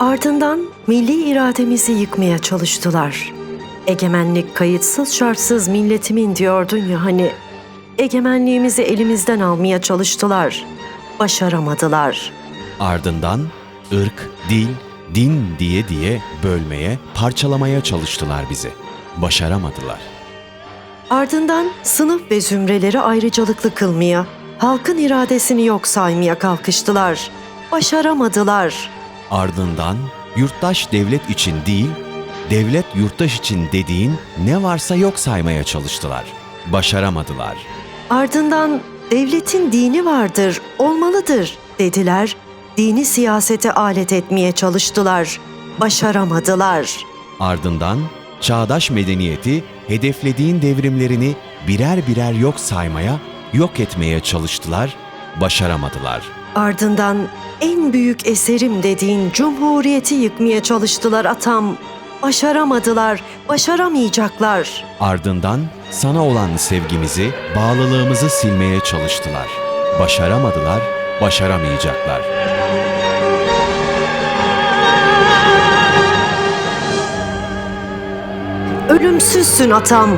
Ardından milli irademizi yıkmaya çalıştılar. Egemenlik kayıtsız şartsız milletimin diyordun ya hani. Egemenliğimizi elimizden almaya çalıştılar. Başaramadılar. Ardından ırk, dil, din diye diye bölmeye, parçalamaya çalıştılar bizi. Başaramadılar. Ardından sınıf ve zümreleri ayrıcalıklı kılmaya, halkın iradesini yok saymaya kalkıştılar. Başaramadılar. Ardından yurttaş devlet için değil, devlet yurttaş için dediğin ne varsa yok saymaya çalıştılar. Başaramadılar. Ardından devletin dini vardır, olmalıdır dediler. Dini siyasete alet etmeye çalıştılar. Başaramadılar. Ardından çağdaş medeniyeti hedeflediğin devrimlerini birer birer yok saymaya, yok etmeye çalıştılar, başaramadılar. Ardından en büyük eserim dediğin cumhuriyeti yıkmaya çalıştılar atam. Başaramadılar, başaramayacaklar. Ardından sana olan sevgimizi, bağlılığımızı silmeye çalıştılar. Başaramadılar, başaramayacaklar. Ölümsüzsün atam.